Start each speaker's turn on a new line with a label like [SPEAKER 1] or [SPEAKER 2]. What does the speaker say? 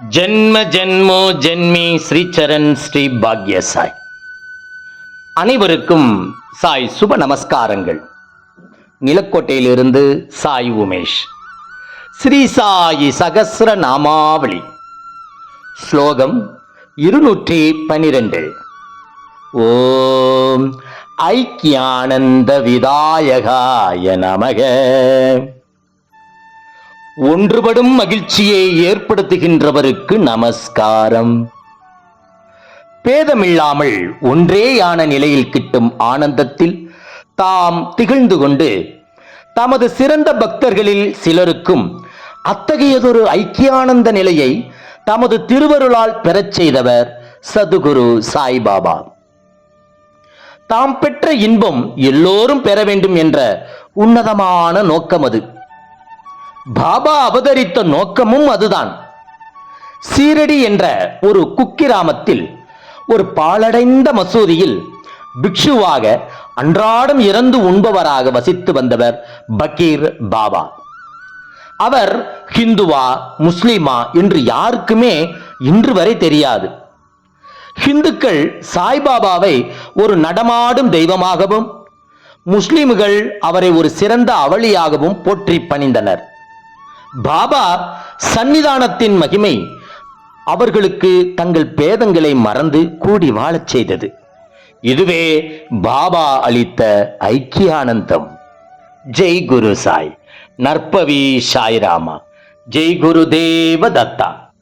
[SPEAKER 1] ஜென்ம ஜென்மோ ஜென்மி ஸ்ரீச்சரண் ஸ்ரீ பாக்ய சாய் அனைவருக்கும் சாய் சுப நமஸ்காரங்கள். நிலக்கோட்டையிலிருந்து சாய் உமேஷ். ஸ்ரீ சாயி சகசிர நாமாவளி. ஸ்லோகம் இருநூற்றி பனிரெண்டு. ஓம் ஐக்கியானந்த விதாயகாய நமக. ஒன்றுபடும் மகிழ்ச்சியை ஏற்படுத்துகின்றவருக்கு நமஸ்காரம். பேதமில்லாமல் ஒன்றேயான நிலையில் கிட்டும் ஆனந்தத்தில் தாம் திகழ்ந்து கொண்டு தமது சிறந்த பக்தர்களில் சிலருக்கும் அத்தகையதொரு ஐக்கியானந்த நிலையை தமது திருவருளால் பெறச் செய்தவர் சதுகுரு சாய்பாபா. தாம் பெற்ற இன்பம் எல்லோரும் பெற வேண்டும் என்ற உன்னதமான நோக்கம் அது பாபா அவதரித்த நோக்கமும் அதுதான். சீரடி என்ற ஒரு குக்கிராமத்தில் ஒரு பாழடைந்த மசூதியில் பிக்ஷுவாக அன்றாடம் இறந்து உண்பவராக வசித்து வந்தவர் பக்கீர் பாபா. அவர் ஹிந்துவா முஸ்லிமா என்று யாருக்குமே இன்று வரை தெரியாது. ஹிந்துக்கள் சாய்பாபாவை ஒரு நடமாடும் தெய்வமாகவும் முஸ்லிம்கள் அவரை ஒரு சிறந்த அவளியாகவும் போற்றி பணிந்தனர். பாபா சன்னிதானத்தின் மகிமை அவர்களுக்கு தங்கள் பேதங்களை மறந்து கூடி வாழச் செய்தது. இதுவே பாபா அளித்த ஐக்கியானந்தம். ஜெய் குரு சாய். நற்பவி சாய்ராமா. ஜெய் குரு தேவ தத்தா.